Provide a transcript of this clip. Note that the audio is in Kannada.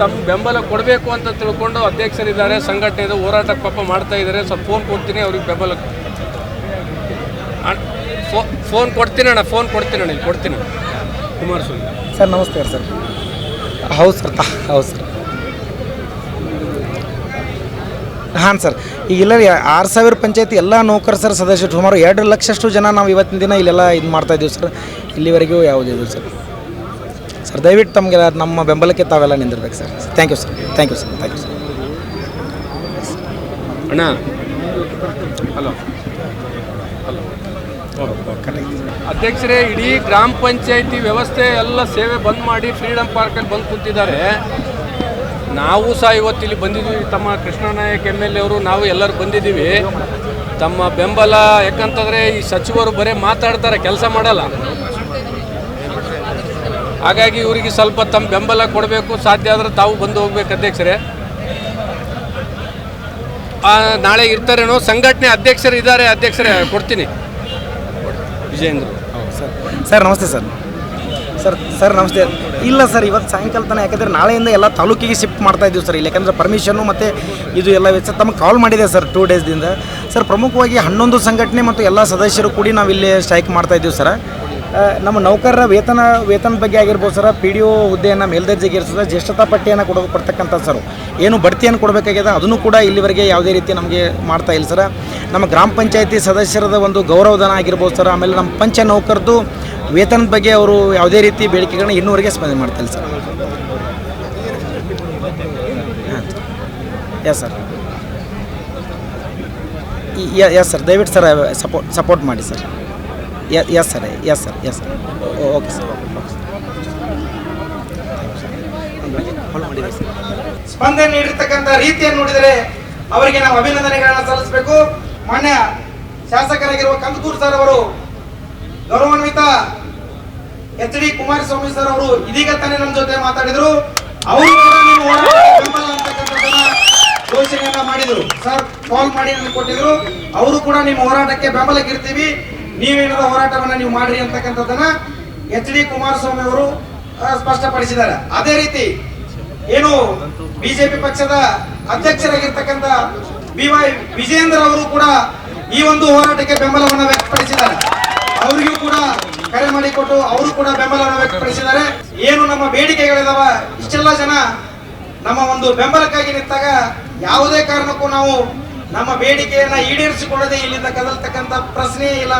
ತಮ್ಮ ಬೆಂಬಲ ಕೊಡಬೇಕು ಅಂತ ತಿಳ್ಕೊಂಡು ಅಧ್ಯಕ್ಷರಿದ್ದಾರೆ ಸಂಘಟನೆದು ಹೋರಾಟ ಪಾಪ ಮಾಡ್ತಾ ಇದ್ದಾರೆ. ಸ್ವಲ್ಪ ಫೋನ್ ಕೊಡ್ತೀನಿ ಅವ್ರಿಗೆ ಬೆಂಬಲ ಫೋನ್ ಕೊಡ್ತೀನಿ ಅಣ್ಣ ಫೋನ್ ಕೊಡ್ತೀನಿ ಅಣ್ಣ ಇಲ್ಲಿ ಕೊಡ್ತೀನಿ. ಕುಮಾರಸ್ವಾಮಿ. ಸರ್ ನಮಸ್ತೆ ಸರ್. ಹೌದು ಸರ್ ತಾ ಹೌದು ಸರ್. ಹಾಂ ಸರ್ ಈಗೆಲ್ಲ ಆರು ಸಾವಿರ ಪಂಚಾಯತಿ ಎಲ್ಲ ನೌಕರ ಸರ್ ಸದಸ್ಯರು ಸುಮಾರು ಎರಡು ಲಕ್ಷಷ್ಟು ಜನ ನಾವು ಇವತ್ತಿನ ದಿನ ಇಲ್ಲೆಲ್ಲ ಇದು ಮಾಡ್ತಾ ಇದ್ದೀವಿ ಸರ್. ಇಲ್ಲಿವರೆಗೂ ಯಾವುದಿದು ಸರ್. ಸರ್ ದಯವಿಟ್ಟು ತಮಗೆ ನಮ್ಮ ಬೆಂಬಲಕ್ಕೆ ತಾವೆಲ್ಲ ನಿಂದಿರ್ಬೇಕು sir. Thank you sir thank you sir thank you sir ಅಣ್ಣ. ಹಲೋ. ಅಧ್ಯಕ್ಷರೇ ಇಡೀ ಗ್ರಾಮ ಪಂಚಾಯಿತಿ ವ್ಯವಸ್ಥೆ ಎಲ್ಲ ಸೇವೆ ಬಂದ್ ಮಾಡಿ ಫ್ರೀಡಮ್ ಪಾರ್ಕಲ್ಲಿ ಬಂದು ಕುಂತಿದ್ದಾರೆ. ನಾವು ಸಹ ಇವತ್ತು ಇಲ್ಲಿ ಬಂದಿದ್ದೀವಿ. ತಮ್ಮ Krishna Nayak M L A ಅವರು ನಾವು ಎಲ್ಲರೂ ಬಂದಿದ್ದೀವಿ. ತಮ್ಮ ಬೆಂಬಲ ಯಾಕಂತಂದರೆ ಈ ಸಚಿವರು ಬರೀ ಮಾತಾಡ್ತಾರೆ ಕೆಲಸ ಮಾಡಲ್ಲ. ಹಾಗಾಗಿ ಇವರಿಗೆ ಸ್ವಲ್ಪ ತಮ್ಮ ಬೆಂಬಲ ಕೊಡಬೇಕು ಸಾಧ್ಯ ಆದರೆ ತಾವು ಬಂದು ಹೋಗ್ಬೇಕು ಅಧ್ಯಕ್ಷರೇ. ಆ, ನಾಳೆ ಇರ್ತಾರೇನೋ ಸಂಘಟನೆ ಅಧ್ಯಕ್ಷರು ಇದ್ದಾರೆ ಅಧ್ಯಕ್ಷರೇ ಕೊಡ್ತೀನಿ. ವಿಜಯೇಂದ್ರ. ಸರ್. ಸರ್ ನಮಸ್ತೆ ಸರ್. ಸರ್ ಸರ್ ನಮಸ್ತೆ. ಇಲ್ಲ ಸರ್ ಇವತ್ತು ಸಾಯಂಕಾಲ ತನಕ ಯಾಕಂದರೆ ನಾಳೆಯಿಂದ ಎಲ್ಲ ತಾಲೂಕಿಗೆ ಶಿಫ್ಟ್ ಮಾಡ್ತಾ ಇದ್ದೀವಿ ಸರ್ ಇಲ್ಲಿ. ಯಾಕಂದರೆ ಪರ್ಮಿಷನ್ನು ಮತ್ತು ಇದು ಎಲ್ಲ ವೆಚ್ಚ ತಮಗೆ ಕಾಲ್ ಮಾಡಿದೆ ಸರ್ ಟೂ ಡೇಸ್ದಿಂದ ಸರ್ ಪ್ರಮುಖವಾಗಿ ಹನ್ನೊಂದು ಸಂಘಟನೆ ಮತ್ತು ಎಲ್ಲ ಸದಸ್ಯರು ಕೂಡಿ ನಾವು ಇಲ್ಲಿ ಸ್ಟ್ರೈಕ್ ಮಾಡ್ತಾ ಇದ್ದೀವಿ ಸರ್. ನಮ್ಮ ನೌಕರರ ವೇತನ ವೇತನ ಬಗ್ಗೆ ಆಗಿರ್ಬೋದು ಸರ್ ಪಿ ಡಿ ಒ ಹುದ್ದೆಯನ್ನು ಮೇಲ್ದರ್ಜೆಗೆ ಇರಿಸಿದ ಜ್ಯೇಷ್ಠತಾ ಪಟ್ಟಿಯನ್ನು ಕೊಡೋ, ಕೊಡ್ತಕ್ಕಂಥ ಸರ್. ಏನು ಬಡ್ತಿಯನ್ನು ಕೊಡಬೇಕಾಗಿದೆ ಅದನ್ನು ಕೂಡ ಇಲ್ಲಿವರೆಗೆ ಯಾವುದೇ ರೀತಿ ನಮಗೆ ಮಾಡ್ತಾ ಇಲ್ಲ ಸರ್. ನಮ್ಮ ಗ್ರಾಮ ಪಂಚಾಯತಿ ಸದಸ್ಯರದ ಒಂದು ಗೌರವಧನ ಆಗಿರ್ಬೋದು ಸರ್. ಆಮೇಲೆ ನಮ್ಮ ಪಂಚ ನೌಕರದ್ದು ವೇತನದ ಬಗ್ಗೆ ಅವರು ಯಾವುದೇ ರೀತಿ ಬೇಡಿಕೆಗಳನ್ನ ಇನ್ನೂವರೆಗೆ ಸ್ಪಂದನೆ ಮಾಡ್ತಾ ಇಲ್ಲ sir. Yes sir yes sir ದಯವಿಟ್ಟು ಸರ್ ಸಪೋರ್ಟ್ ಸಪೋರ್ಟ್ ಮಾಡಿ sir. Yes sir yes sir yes sir okay sir ಸ್ಪಂದನೆ ನೀಡಿರ್ತಕ್ಕಂಥ ರೀತಿಯನ್ನು ನೋಡಿದರೆ ಅವರಿಗೆ ನಾವು ಅಭಿನಂದನೆಗಳನ್ನು ಸಲ್ಲಿಸಬೇಕು. ಮಾನ್ಯ ಶಾಸಕರಾಗಿರುವ ಕಂದಕೂರ್ ಸರ್ ಅವರು, ಗೌರವಾನ್ವಿತ ಎಚ್ ಡಿ ಕುಮಾರಸ್ವಾಮಿ ಸರ್ ಅವರು ಇದೀಗ ತಾನೇ ನಮ್ಮ ಜೊತೆ ಮಾತಾಡಿದ್ರು. ಅವರು ಘೋಷಣೆಯನ್ನ ಮಾಡಿದ್ರು. ಸರ್ ಕಾಲ್ ಮಾಡಿ ಕೊಟ್ಟಿದ್ರು. ಅವರು ಕೂಡ ನಿಮ್ಮ ಹೋರಾಟಕ್ಕೆ ಬೆಂಬಲಕ್ಕೆ ಇರ್ತೀವಿ. ನೀವೇನಾದ ಹೋರಾಟವನ್ನ ನೀವು ಮಾಡ್ರಿ ಅಂತಕ್ಕಂಥದ್ದನ್ನ ಎಚ್ ಡಿ ಕುಮಾರಸ್ವಾಮಿ ಅವರು ಸ್ಪಷ್ಟಪಡಿಸಿದ್ದಾರೆ. ಅದೇ ರೀತಿ ಏನು ಬಿಜೆಪಿ ಪಕ್ಷದ ಅಧ್ಯಕ್ಷರಾಗಿರ್ತಕ್ಕಂಥ ಬಿ ವೈ ವಿಜೇಂದ್ರ ಅವರು ಕೂಡ ಈ ಒಂದು ಹೋರಾಟಕ್ಕೆ ಬೆಂಬಲವನ್ನು ವ್ಯಕ್ತಪಡಿಸಿದ್ದಾರೆ. ಅವರಿಗೂ ಕೂಡ ಕರೆ ಮಾಡಿಕೊಟ್ಟು ಅವರು ಕೂಡ ಬೆಂಬಲವನ್ನು ವ್ಯಕ್ತಪಡಿಸಿದ್ದಾರೆ. ಏನು ನಮ್ಮ ಬೇಡಿಕೆಗಳಿದಾವ, ಇಷ್ಟೆಲ್ಲ ಜನ ನಮ್ಮ ಒಂದು ಬೆಂಬಲಕ್ಕಾಗಿ ನಿಂತಾಗ ಯಾವುದೇ ಕಾರಣಕ್ಕೂ ನಾವು ನಮ್ಮ ಬೇಡಿಕೆಯನ್ನ ಈಡೇರಿಸಿಕೊಳ್ಳದೆ ಇಲ್ಲಿಂದ ಕದಲ್ತಕ್ಕಂಥ ಪ್ರಶ್ನೆ ಇಲ್ಲ.